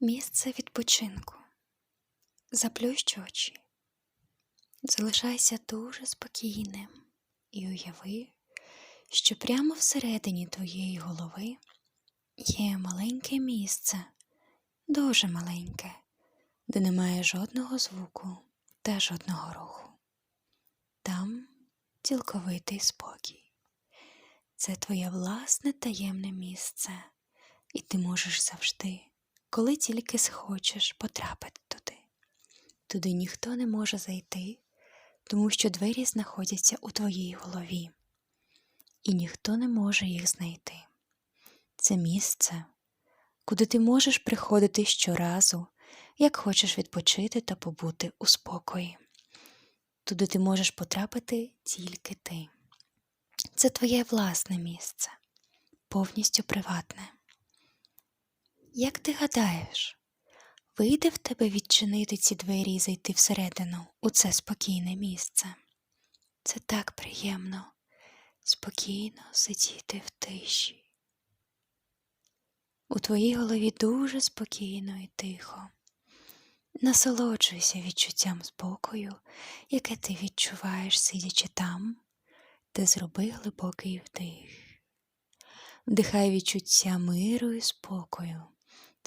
Місце відпочинку. Заплющ очі. Залишайся дуже спокійним і уяви, що прямо всередині твоєї голови є маленьке місце, дуже маленьке, де немає жодного звуку та жодного руху. Там цілковитий спокій. Це твоє власне таємне місце, і ти можеш завжди, коли тільки схочеш потрапити туди. Туди ніхто не може зайти, тому що двері знаходяться у твоїй голові, і ніхто не може їх знайти. Це місце, куди ти можеш приходити щоразу, як хочеш відпочити та побути у спокої. Туди ти можеш потрапити тільки ти. Це твоє власне місце, повністю приватне. Як ти гадаєш, вийде в тебе відчинити ці двері і зайти всередину у це спокійне місце? Це так приємно, спокійно сидіти в тиші. У твоїй голові дуже спокійно і тихо. Насолоджуйся відчуттям спокою, яке ти відчуваєш, сидячи там, де зроби глибокий вдих. Вдихай відчуття миру і спокою,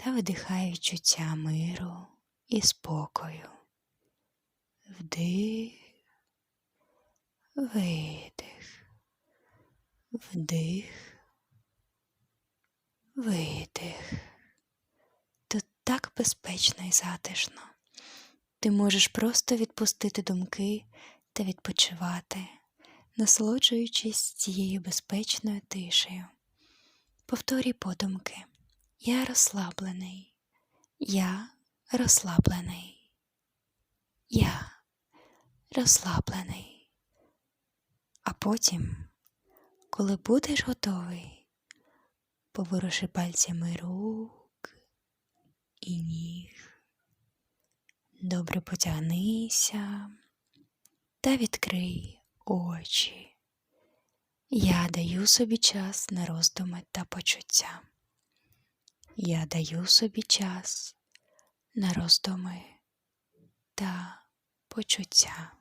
та видихай відчуття миру і спокою. Вдих, видих, вдих, видих. Тут так безпечно і затишно. Ти можеш просто відпустити думки та відпочивати, насолоджуючись цією безпечною тишею. Повторюй подумки. Я розслаблений. Я розслаблений. Я розслаблений. А потім, коли будеш готовий, поворуши пальцями рук і ніг. Добре потягнися та відкрий очі. Я даю собі час на роздуми та почуття. Я даю собі час на роздуми та почуття.